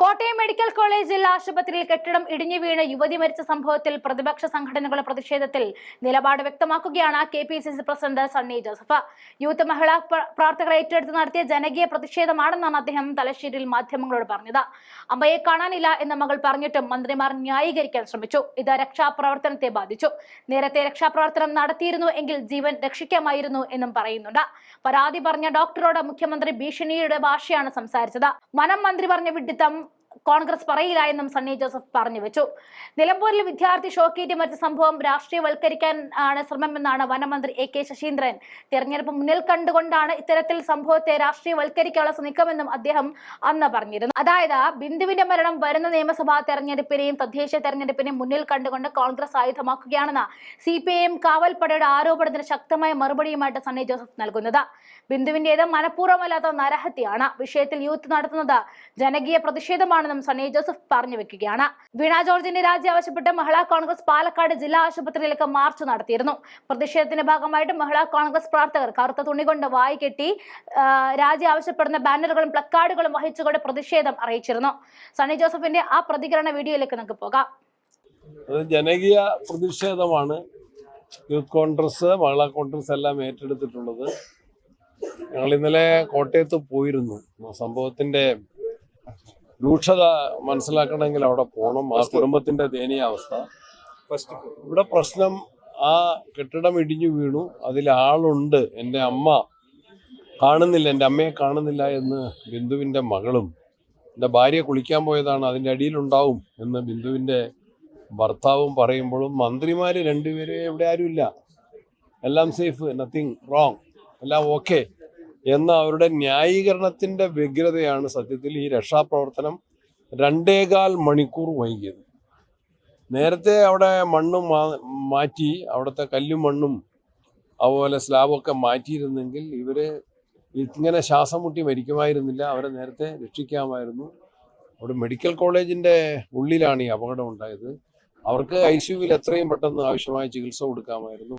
Kottayam medical കോളേജിൽ ആശുപത്രിയിൽ കെട്ടിടം ഇടിഞ്ഞു വീണ് യുവതി മരിച്ച സംഭവത്തിൽ പ്രതിപക്ഷ സംഘടനകളുടെ പ്രതിഷേധത്തിൽ നിലപാട് വ്യക്തമാക്കുകയാണ് K P C C president Sunny Joseph. Youth മഹിളാ പ്രാർത്ഥകർ ഏറ്റെടുത്ത് നടത്തിയ ജനകീയ പ്രതിഷേധമാണെന്നാണ് അദ്ദേഹം തലശ്ശേരിയിൽ മാധ്യമങ്ങളോട് പറഞ്ഞത്. അമ്മയെ കാണാനില്ല എന്ന മകൾ പറഞ്ഞിട്ടും മന്ത്രിമാർ ന്യായീകരിക്കാൻ ശ്രമിച്ചു. ഇത് രക്ഷാപ്രവർത്തനത്തെ ബാധിച്ചു. നേരത്തെ രക്ഷാപ്രവർത്തനം നടത്തിയിരുന്നു എങ്കിൽ ജീവൻ രക്ഷിക്കാമായിരുന്നു എന്നും പറയുന്നുണ്ട്. പരാതി പറഞ്ഞ ഡോക്ടറോട് മുഖ്യമന്ത്രി ഭീഷണിയുടെ ഭാഷയാണ് സംസാരിച്ചത്. വനം മന്ത്രി പറഞ്ഞ വിഡിത്തം കോൺഗ്രസ് പറയില്ല എന്നും സണ്ണി ജോസഫ് പറഞ്ഞു വെച്ചു. നിലമ്പൂരിൽ വിദ്യാർത്ഥി ഷോക്കേറ്റ് മരിച്ച സംഭവം രാഷ്ട്രീയവൽക്കരിക്കാൻ ആണ് ശ്രമമെന്നാണ് വനമന്ത്രി എ കെ ശശീന്ദ്രൻ. തെരഞ്ഞെടുപ്പ് മുന്നിൽ കണ്ടുകൊണ്ടാണ് ഇത്തരത്തിൽ സംഭവത്തെ രാഷ്ട്രീയവൽക്കരിക്കാനുള്ള നീക്കമെന്നും അദ്ദേഹം അന്ന് പറഞ്ഞിരുന്നു. അതായത് ബിന്ദുവിന്റെ മരണം വരുന്ന നിയമസഭാ തെരഞ്ഞെടുപ്പിനെയും തദ്ദേശ തെരഞ്ഞെടുപ്പിനെയും മുന്നിൽ കണ്ടുകൊണ്ട് കോൺഗ്രസ് ആയുധമാക്കുകയാണെന്ന സി പി ഐ എം കാവൽപ്പടയുടെ ആരോപണത്തിന് ശക്തമായ മറുപടിയുമായിട്ട് സണ്ണി ജോസഫ് നൽകുന്നത്. ബിന്ദുവിന്റേത് മനഃപൂർവമല്ലാത്ത നരഹത്യയാണ്. വിഷയത്തിൽ യൂത്ത് നടത്തുന്നത് ജനകീയ പ്രതിഷേധമാണെന്നും സണ്ണി ജോസഫ് പറഞ്ഞു വെക്കുകയാണ്. വീണ ജോർജിന്റെ രാജി ആവശ്യപ്പെട്ട് മഹിളാ കോൺഗ്രസ് പാലക്കാട് ജില്ലാ ആശുപത്രിയിലേക്ക് മാർച്ച് നടത്തിയിരുന്നു. പ്രതിഷേധത്തിന്റെ ഭാഗമായിട്ട് മഹിളാ കോൺഗ്രസ് പ്രവർത്തകർ കറുത്ത തുണി കൊണ്ട് വായി കെട്ടി രാജി ആവശ്യപ്പെടുന്ന ബാനറുകളും പ്ലക്കാർഡുകളും വഹിച്ചുകൊണ്ട് പ്രതിഷേധം അറിയിച്ചിരുന്നു. സണ്ണി ജോസഫിന്റെ ആ പ്രതികരണ വീഡിയോയിലേക്ക് നമുക്ക് പോകാം. ജനകീയ പ്രതിഷേധമാണ്. യൂത്ത് കോൺഗ്രസ് മഹിളാ കോൺഗ്രസ് എല്ലാം ഏറ്റെടുത്തിട്ടുള്ളത്. ഞങ്ങൾ ഇന്നലെ കോട്ടയത്ത് പോയിരുന്നു. സംഭവത്തിന്റെ രൂക്ഷത മനസ്സിലാക്കണമെങ്കിൽ അവിടെ പോകണം ആ കുടുംബത്തിന്റെ ദയനീയാവസ്ഥ ഇവിടെ പ്രശ്നം ആ കെട്ടിടം ഇടിഞ്ഞു വീണു. അതിൽ ആളുണ്ട്. എന്റെ അമ്മ കാണുന്നില്ല. എന്റെ അമ്മയെ കാണുന്നില്ല എന്ന് ബിന്ദുവിന്റെ മകളും എന്റെ ഭാര്യ കുളിക്കാൻ പോയതാണ് അതിന്റെ അടിയിലുണ്ടാവും എന്ന് ബിന്ദുവിന്റെ ഭർത്താവും പറയുമ്പോഴും മന്ത്രിമാർ രണ്ടുപേരെ ഇവിടെ ആരുമില്ല. എല്ലാം സേഫ് നത്തിങ് റോങ് എല്ലാം ഓക്കെ എന്ന അവരുടെ ന്യായീകരണത്തിന്റെ വ്യഗ്രതയാണ് സത്യത്തിൽ ഈ രക്ഷാപ്രവർത്തനം രണ്ടേകാൽ മണിക്കൂർ വൈകിയത്. നേരത്തെ അവിടെ മണ്ണും മാറ്റി അവിടുത്തെ കല്ലും മണ്ണും അതുപോലെ സ്ലാബൊക്കെ മാറ്റിയിരുന്നെങ്കിൽ ഇവർ ഇങ്ങനെ ശ്വാസം മുട്ടി മരിക്കുമായിരുന്നില്ല. അവരെ നേരത്തെ രക്ഷിക്കാമായിരുന്നു. അവിടെ മെഡിക്കൽ കോളേജിന്റെ ഉള്ളിലാണ് ഈ അപകടം ഉണ്ടായത്. അവർക്ക് ഐ സിയുവിൽ എത്രയും പെട്ടെന്ന് ആവശ്യമായ ചികിത്സ കൊടുക്കാമായിരുന്നു.